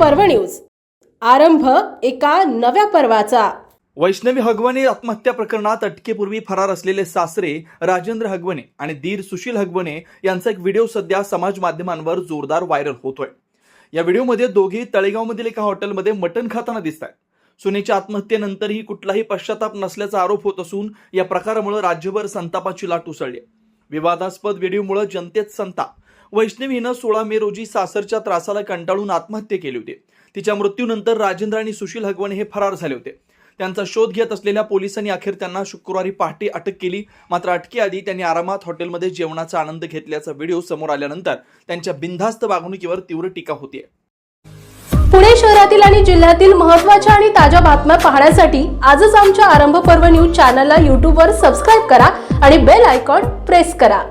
पर्व न्यूज. आरंभ एका नव्या पर्वाचा. वैष्णवी हगवणे आत्महत्या प्रकरणात अटकेपूर्वी फरार असलेले सासरे राजेंद्र हगवणे आणि दीर सुशील हगवणे यांचा एक व्हिडिओ सध्या समाज माध्यमांवर जोरदार व्हायरल होतोय. या व्हिडिओमध्ये दोघे तळेगावमधील एका हॉटेलमध्ये मटण खाताना दिसत आहेत सुनेच्या आत्महत्येनंतरही कुठलाही पश्चाताप नसल्याचा आरोप होत असून या प्रकारामुळे राज्यभर संतापाची लाट उसळली विवादास्पद व्हिडिओमुळे जनतेत संताप. वैष्णवी हिनं सोळा मे रोजी सासरच्या त्रासाला कंटाळून आत्महत्या केली होती. तिच्या मृत्यूनंतर राजेंद्र आणि सुशील हगवणे हे फरार झाले होते. त्यांचा शोध घेत असलेल्या पोलिसांनी अखेर त्यांना शुक्रवारी पहाटे अटक केली. मात्र अटकेआधी त्यांनी आरामात हॉटेलमध्ये जेवणाचा आनंद घेतल्याचा व्हिडिओ समोर आल्यानंतर त्यांच्या बिनधास्त वागणुकीवर तीव्र टीका होतीये. पुणे शहरातील आणि जिल्ह्यातील महत्त्वाच्या आणि ताज्या बातम्या पाहण्यासाठी आजच आमच्या आरंभ पर्व न्यूज चॅनलला यूट्यूबवर सबस्क्राईब करा आणि बेल आयकॉन प्रेस करा.